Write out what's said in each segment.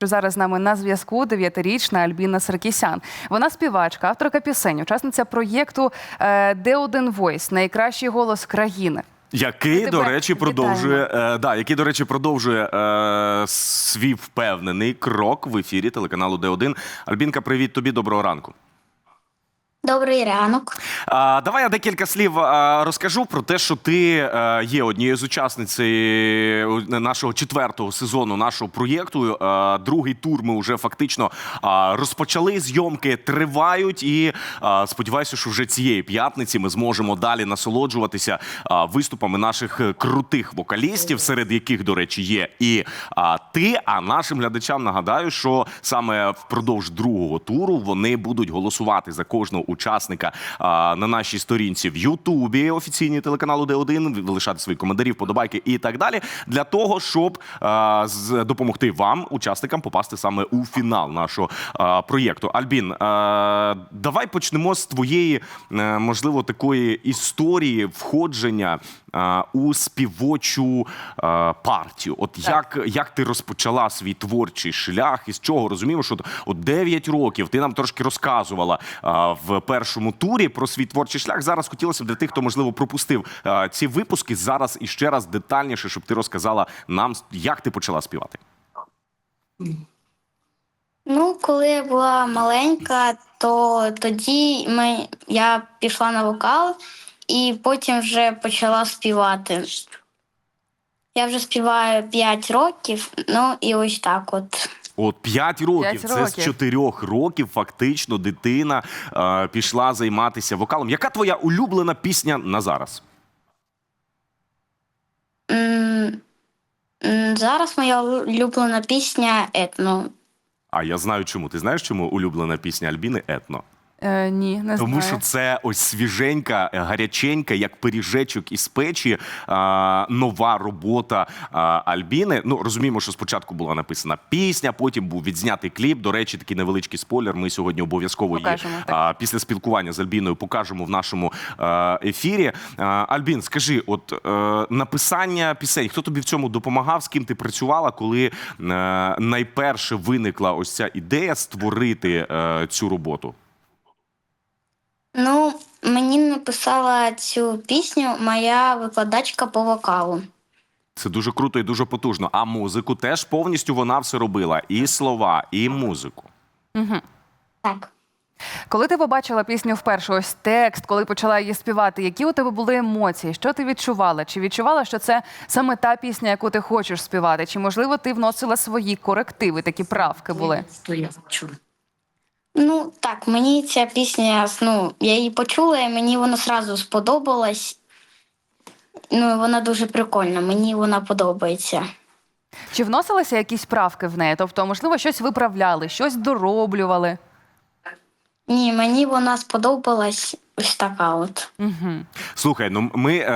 Що Зараз з нами на зв'язку дев'ятирічна Альбіна Саркісян. Вона співачка, авторка пісень, учасниця проєкту е, Де один Войс, найкращий голос країни. Який, до речі, продовжує е, да, який, до речі, продовжує е, свій впевнений крок в ефірі телеканалу Д1. Альбінка, привіт тобі, доброго ранку. Добрий ранок. А, давай я декілька слів а, розкажу про те, що ти е, є однією з учасниць е, нашого четвертого сезону нашого проєкту. Е, другий тур ми вже фактично а, розпочали. Зйомки тривають, і а, сподіваюся, що вже цієї п'ятниці ми зможемо далі насолоджуватися а, виступами наших крутих вокалістів, серед яких, до речі, є і а, ти. А нашим глядачам нагадаю, що саме впродовж другого туру вони будуть голосувати за кожного учасника а, на нашій сторінці в Ютубі офіційній телеканалу Д1, лишати свої коментарі, вподобайки і так далі, для того, щоб а, з- допомогти вам, учасникам, попасти саме у фінал нашого а, проєкту. Альбін, а, давай почнемо з твоєї, е, можливо, такої історії входження а, у співочу а, партію. От як, як ти розпочала свій творчий шлях, і з чого розуміємо, що от 9 років ти нам трошки розказувала а, в першому турі про свій творчий шлях. Зараз хотілося б для тих, хто можливо пропустив ці випуски, зараз іще раз детальніше, щоб ти розказала нам, як ти почала співати. Ну, коли я була маленька, то тоді ми, я пішла на вокал і потім вже почала співати. Я вже співаю 5 років, ну і ось так от. От 5 років. П'ять Це з років. 4 років фактично дитина е, пішла займатися вокалом. Яка твоя улюблена пісня на зараз? М, м, Зараз моя улюблена пісня етно. А я знаю чому. Ти знаєш, чому улюблена пісня Альбіни етно? Е, ні, не Тому знаю. що це ось свіженька, е, гаряченька, як пиріжечок із печі, а, нова робота а, Альбіни. Ну розуміємо, що спочатку була написана пісня, потім був відзнятий кліп. До речі, такий невеличкий спойлер. Ми сьогодні обов'язково її Покажемо, так. а, після спілкування з Альбіною покажемо в нашому е, ефірі. А, Альбін, скажи, от е, написання пісень, хто тобі в цьому допомагав? З ким ти працювала, коли е, найперше виникла ось ця ідея створити е, цю роботу? Ну, мені написала цю пісню моя викладачка по вокалу. Це дуже круто і дуже потужно. А музику теж повністю вона все робила: і слова, і музику. Так. Коли ти побачила пісню вперше, ось текст, коли почала її співати, які у тебе були емоції? Що ти відчувала? Чи відчувала, що це саме та пісня, яку ти хочеш співати? Чи можливо ти вносила свої корективи, такі правки були? Ну так, мені ця пісня, ну, я її почула, і мені вона одразу сподобалась. Ну, вона дуже прикольна, мені вона подобається. Чи вносилися якісь правки в неї? Тобто, можливо, щось виправляли, щось дороблювали? Ні, мені вона сподобалась ось така от. Угу. Слухай, ну ми е,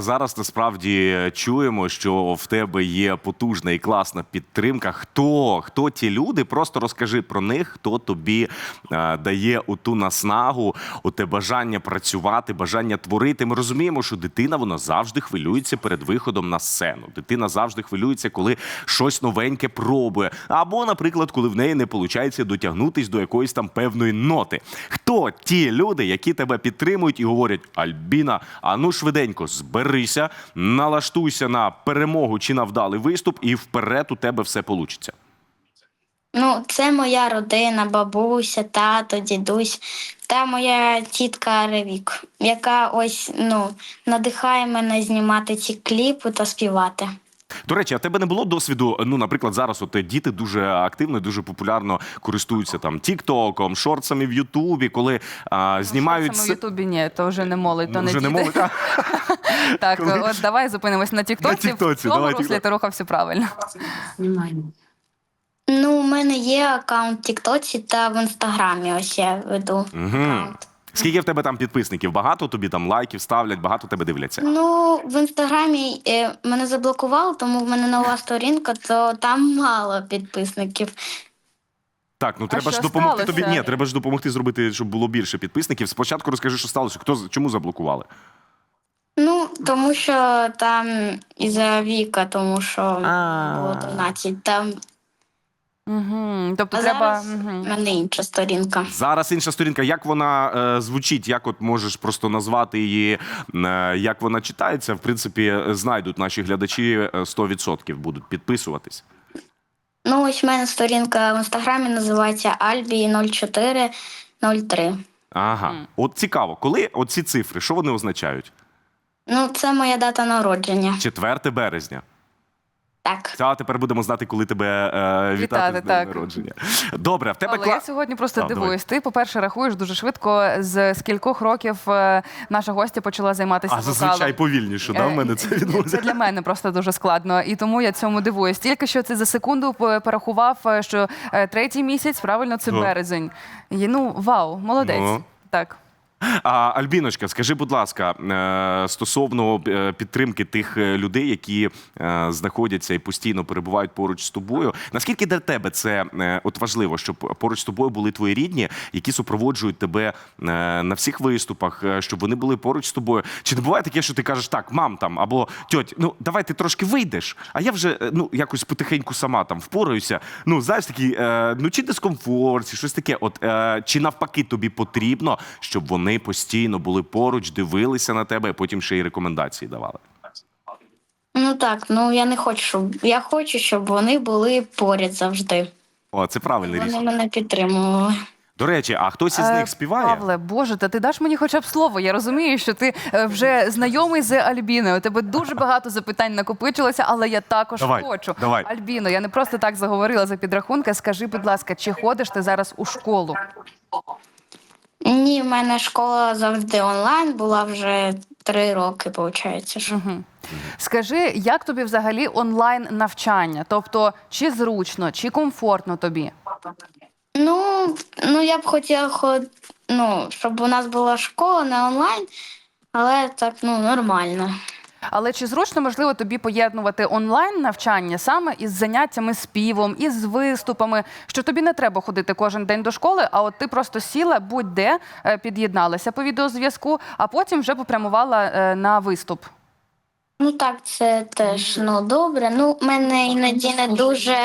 зараз насправді чуємо, що в тебе є потужна і класна підтримка. Хто хто ті люди? Просто розкажи про них, хто тобі е, дає оту наснагу, оте бажання працювати, бажання творити. Ми розуміємо, що дитина вона завжди хвилюється перед виходом на сцену. Дитина завжди хвилюється, коли щось новеньке пробує. Або, наприклад, коли в неї не виходить дотягнутись до якоїсь там певної ноти. Хто ті люди, які тебе підтримують і говорять: Альбіна, а ну швиденько зберися, налаштуйся на перемогу чи на вдалий виступ, і вперед у тебе все получиться. Ну, це моя родина, бабуся, тато, дідусь та моя тітка Ревік, яка ось ну, надихає мене знімати ці кліпи та співати. До речі, а тебе не було досвіду? Ну, наприклад, зараз от діти дуже активно, і дуже популярно користуються там Тіктоком, шорцами в Ютубі, коли а, знімають Саме в Ютубі ні, то вже не молодь, то не вже не діти. можуть. а? Так, Коли- от давай зупинимось на Тіктоці. На Тіктоці, В цьому руслі ти рухався правильно. Ну, у мене є аккаунт в Тіктоці та в інстаграмі. Ось я веду аккаунт. Скільки в тебе там підписників? Багато тобі там лайків ставлять, багато тебе дивляться. Ну, в інстаграмі е, мене заблокували, тому в мене нова сторінка, то там мало підписників. Так, ну треба ж що допомогти сталося? тобі. Ні, треба ж допомогти зробити, щоб було більше підписників. Спочатку розкажи, що сталося. Хто з- чому заблокували? Ну, тому що там із-за віка, тому що А. було 13, там Угу. Тобто А треба. зараз Мгм. в мене інша сторінка. Зараз інша сторінка. Як вона е, звучить? Як от можеш просто назвати її? Е, як вона читається? В принципі, е, знайдуть наші глядачі е, 100% будуть підписуватись. Ну, ось в мене сторінка в інстаграмі називається Albi0403. Ага, от цікаво, коли оці цифри, що вони означають? Ну, це моя дата народження. 4 березня. Так. Та тепер будемо знати, коли тебе е, вітати, Вітати, з днем так. народження. Добре, в тебе Але я клас. сьогодні просто А, давай. дивуюсь. Ти, по-перше, рахуєш дуже швидко. З скількох років е, наша гостя почала займатися А зазвичай вокалом. повільніше, да? в мене це Е, відбувається. Це для мене просто дуже складно, і тому я цьому дивуюсь. Тільки що ти за секунду п- порахував, е, що е, третій місяць, правильно, це Так. березень. І, ну, вау, молодець. Ну. Так. А, Альбіночка, скажи, будь ласка, е, стосовно е, підтримки тих е, людей, які знаходяться і постійно перебувають поруч з тобою. Наскільки для тебе це от важливо, щоб поруч з тобою були твої рідні, які супроводжують тебе на всіх виступах, щоб вони були поруч з тобою? Чи не буває таке, що ти кажеш так, мам там або тьоть, ну давай ти трошки вийдеш, а я вже ну якось потихеньку сама там впораюся. Ну знаєш, такий, е, ну чи дискомфорт, чи щось таке. От чи навпаки тобі потрібно, щоб вони постійно були поруч, дивилися на тебе, і потім ще й рекомендації давали. Ну так, ну я не хочу, щоб я хочу, щоб вони були поряд завжди. О, це правильне Вони рішення. мене підтримували. До речі, а хтось із Е, них співає? Павле, Боже, та ти даш мені хоча б слово. Я розумію, що ти е, вже знайомий з Альбіною. У тебе дуже багато запитань накопичилося, але я також Давай, хочу. давай. Альбіно, я не просто так заговорила за підрахунки. Скажи, будь ласка, чи ходиш ти зараз у школу? Ні, в мене школа завжди онлайн, була вже три роки, виходить. Угу. Скажи, як тобі взагалі онлайн навчання? Тобто, чи зручно, чи комфортно тобі? Ну, ну я б хотіла, ход... ну, щоб у нас була школа не онлайн, але так ну нормально. Але чи зручно можливо тобі поєднувати онлайн навчання саме із заняттями співом, із виступами, що тобі не треба ходити кожен день до школи, а от ти просто сіла будь-де, е, під'єдналася по відеозв'язку, а потім вже попрямувала е, на виступ. Ну так, це теж ну добре. Ну, мене іноді не дуже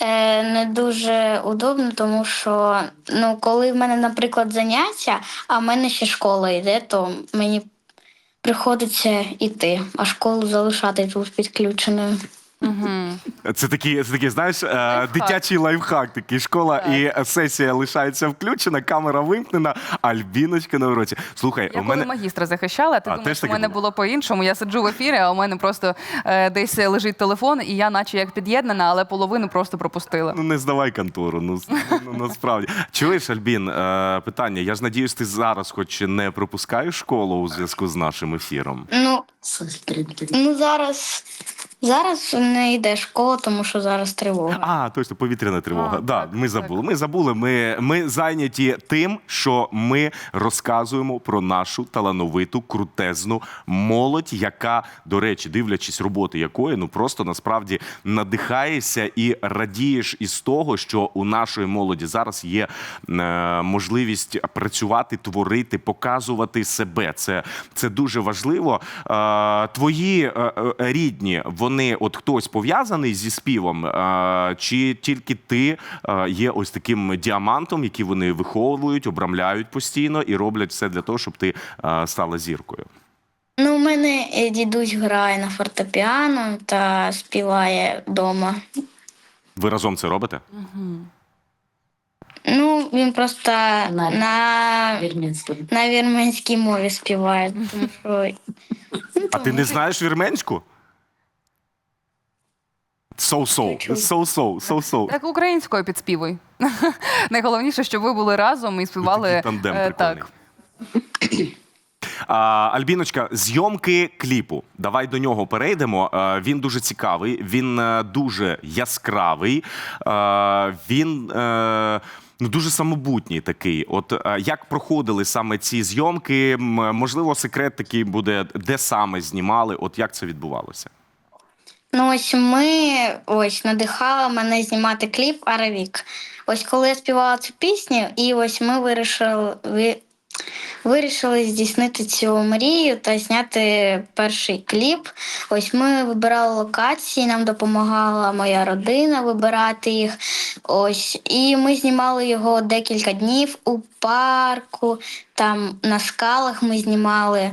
е, не дуже удобно, тому що ну, коли в мене, наприклад, заняття, а в мене ще школа йде, то мені приходиться йти, а школу залишати тут підключеною. Це такий, це такий, знаєш, е, дитячий лайфхак. Такий школа Так. і сесія лишається включена, камера вимкнена, Альбіночка на уроці. Слухай, Я у коли мене магістра захищала, ти А, думаєш, теж в таке мене було? було по-іншому. Я сиджу в ефірі, а у мене просто е, десь лежить телефон, і я, наче як під'єднана, але половину просто пропустила. Ну не здавай контору. Ну, с- ну насправді. Чуєш, Альбін, е, питання. Я ж надіюсь, ти зараз, хоч не пропускаєш школу у зв'язку з нашим ефіром. Ну, ну зараз, зараз не йде школа, тому що зараз тривога. А, точно, повітряна тривога. А, да, так, ми так. забули. Ми забули. Ми, ми зайняті тим, що ми розказуємо про нашу талановиту, крутезну молодь, яка, до речі, дивлячись роботи якої, ну просто насправді надихаєшся і радієш із того, що у нашої молоді зараз є е, можливість працювати, творити, показувати себе. Це, це дуже важливо. Е, твої е, е, рідні, вони, от хтось пов'язаний зі співом, чи тільки ти є ось таким діамантом, який вони виховують, обрамляють постійно і роблять все для того, щоб ти стала зіркою. Ну, у мене е, дідусь грає на фортепіано та співає вдома. Ви разом це робите? Ну, він просто На- на, Вірменською. на вірменській мові співає. Тому що... Ну, А ти не знаєш вірменську? So-so, so-so, so-so. Так українською підспівуй. Найголовніше, щоб ви були разом і співали Такий тандем е, прикольний. так. А, Альбіночка, зйомки кліпу. Давай до нього перейдемо. Е, Він дуже цікавий, він е, дуже яскравий, е, він. е, Ну, дуже самобутній такий. От е, як проходили саме ці зйомки? Можливо, секрет такий буде, де саме знімали? От як це відбувалося? Ну, ось ми ось надихала мене знімати кліп Аравік. Ось коли я співала цю пісню, і ось ми вирішили. Ви- вирішили здійснити цю мрію та зняти перший кліп. Ось ми вибирали локації, нам допомагала моя родина вибирати їх. Ось, і ми знімали його декілька днів у парку, там на скалах ми знімали.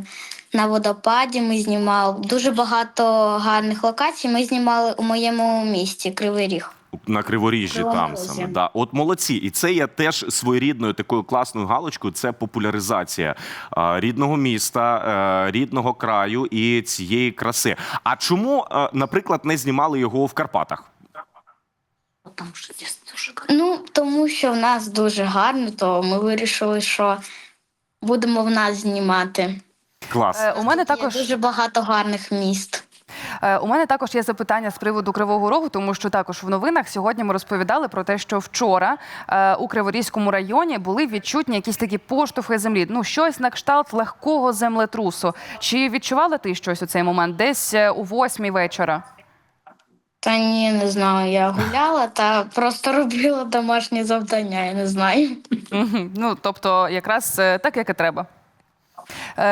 На водопаді ми знімали дуже багато гарних локацій. Ми знімали у моєму місті Кривий Ріг. На криворіжжі там саме. Да. От молодці. І це є теж своєрідною такою класною галочкою. Це популяризація а, рідного міста, е, рідного краю і цієї краси. А чому, е, наприклад, не знімали його в Карпатах? Ну, тому що в нас дуже гарно, то ми вирішили, що будемо в нас знімати. Клас. Е, У мене Тут є також дуже багато гарних міст. Е, У мене також є запитання з приводу Кривого Рогу, тому що також в новинах сьогодні ми розповідали про те, що вчора е, у Криворізькому районі були відчутні якісь такі поштовхи землі. Ну, щось на кшталт легкого землетрусу. Чи відчувала ти щось у цей момент? Десь е, у восьмій вечора? Та ні, не знаю. Я гуляла та просто робила домашні завдання, я не знаю. Ну, тобто, якраз так, як і треба. Е,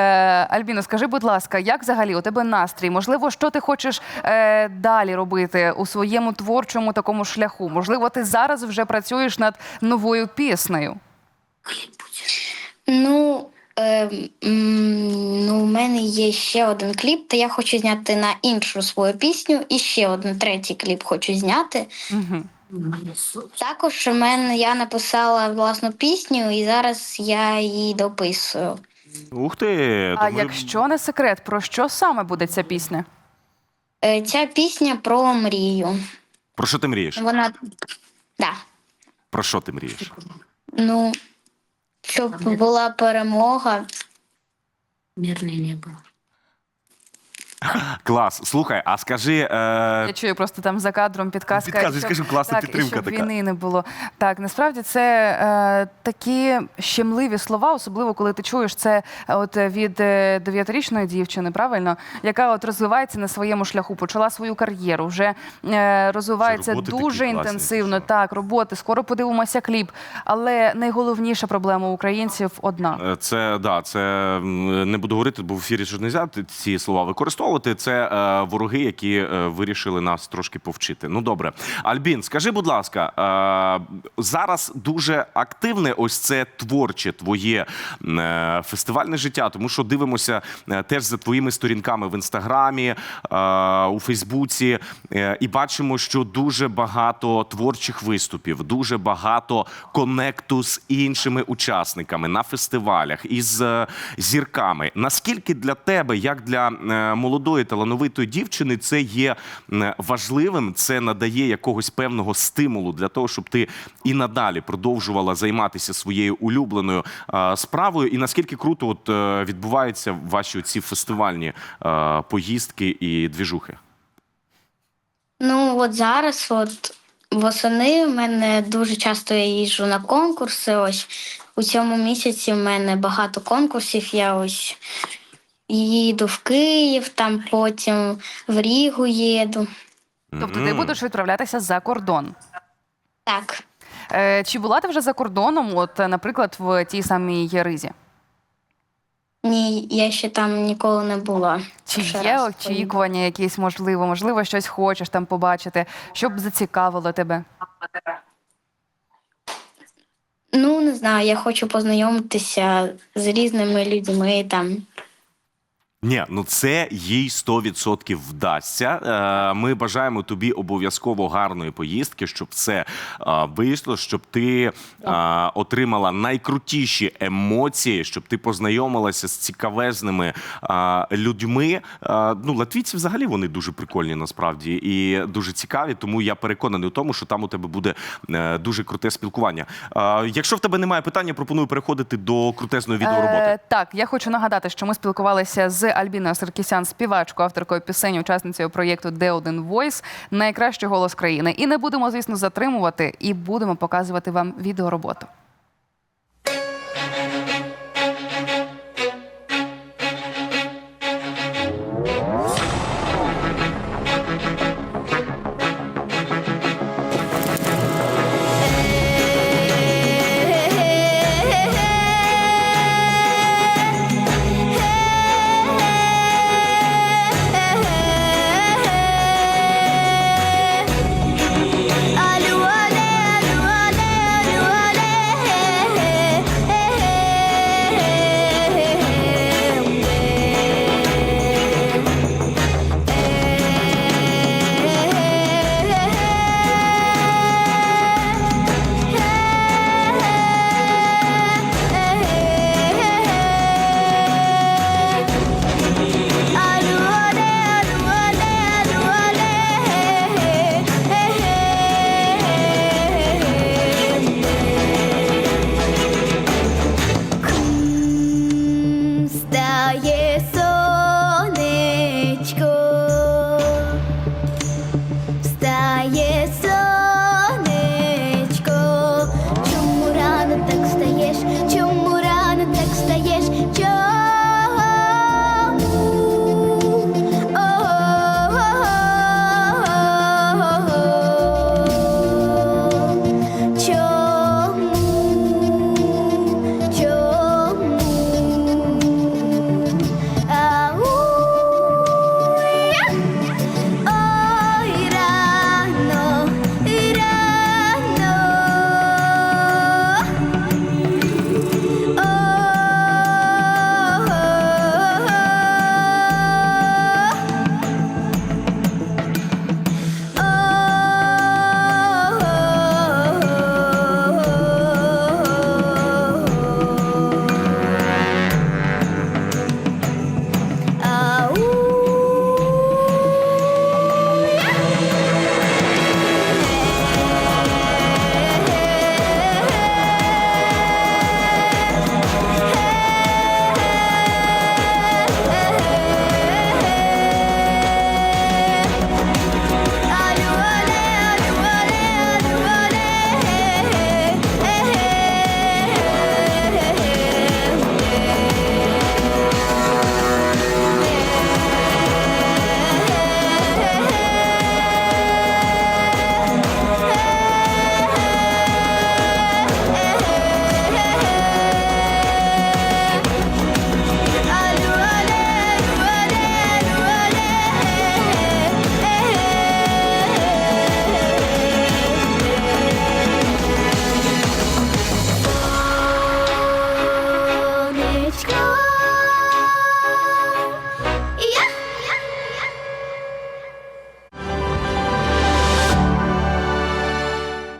Альбіно, скажи, будь ласка, як взагалі у тебе настрій? Можливо, що ти хочеш е, далі робити у своєму творчому такому шляху? Можливо, ти зараз вже працюєш над новою піснею? Ну, е, ну, у мене є ще один кліп, та я хочу зняти на іншу свою пісню, і ще один третій кліп хочу зняти. Угу. Також у мене я написала власну пісню, і зараз я її дописую. Ух ти! А то ми- якщо не секрет, про що саме буде ця пісня? Е, Ця пісня про мрію. Про що ти мрієш? Вона да. Про що ти мрієш? Ну, щоб була перемога. Мирное небо. Клас. Слухай, а скажи. Е... Я чую просто там за кадром підказка. Підказуй, щоб- скажи, класна так, підтримка щоб така. війни не було. Так, насправді це е, такі щемливі слова, особливо коли ти чуєш це е, от від е, дев'ятирічної дівчини, правильно, яка от розвивається на своєму шляху, почала свою кар'єру, вже е, розвивається дуже класні, інтенсивно. що. Так, роботи. Скоро подивимося кліп. Але найголовніша проблема українців одна. Е, Це да, це не буду говорити, бо в ефірі ж не можна ці слова використовувати. Це е, вороги, які е, вирішили нас трошки повчити. Ну добре, Альбін, скажи, будь ласка, е, зараз дуже активне ось це творче твоє фестивальне життя, тому що дивимося теж за твоїми сторінками в інстаграмі, у Фейсбуці, і бачимо, що дуже багато творчих виступів, дуже багато конекту з іншими учасниками на фестивалях із зірками. Наскільки для тебе, як для е, молодої талановитої дівчини, це є важливим? Це надає якогось певного стимулу для того, щоб ти і надалі продовжувала займатися своєю улюбленою справою? І наскільки круто от е, відбуваються ваші ці фестивальні е, поїздки і двіжухи? Ну, от зараз, от восени, в мене дуже часто я їжджу на конкурси. Ось у цьому місяці в мене багато конкурсів. Я ось їду в Київ, там потім в Рігу їду. Тобто ти будеш відправлятися за кордон. Так. Е, Чи була ти вже за кордоном, от, наприклад, в тій самій Ризі? Ні, я ще там ніколи не була. Чи Ще є раз очікування якісь можливо? Можливо, щось хочеш там побачити, щоб зацікавило тебе? Ну, не знаю, я хочу познайомитися з різними людьми там. Ні, ну це їй 100% вдасться. Е, Ми бажаємо тобі обов'язково гарної поїздки, щоб все е, вийшло, щоб ти е, отримала найкрутіші емоції, щоб ти познайомилася з цікавезними людьми. Ну, латвійці взагалі вони дуже прикольні насправді і дуже цікаві. Тому я переконаний у тому, що там у тебе буде дуже круте спілкування. Якщо в тебе немає питання, пропоную переходити до крутезної відеороботи. Е, так, я хочу нагадати, що ми спілкувалися з Альбіною Саркісян, співачку, авторкою пісень, учасницею проєкту Де один войс, найкращий голос країни. І не будемо, звісно, затримувати, і будемо показувати вам відеороботу.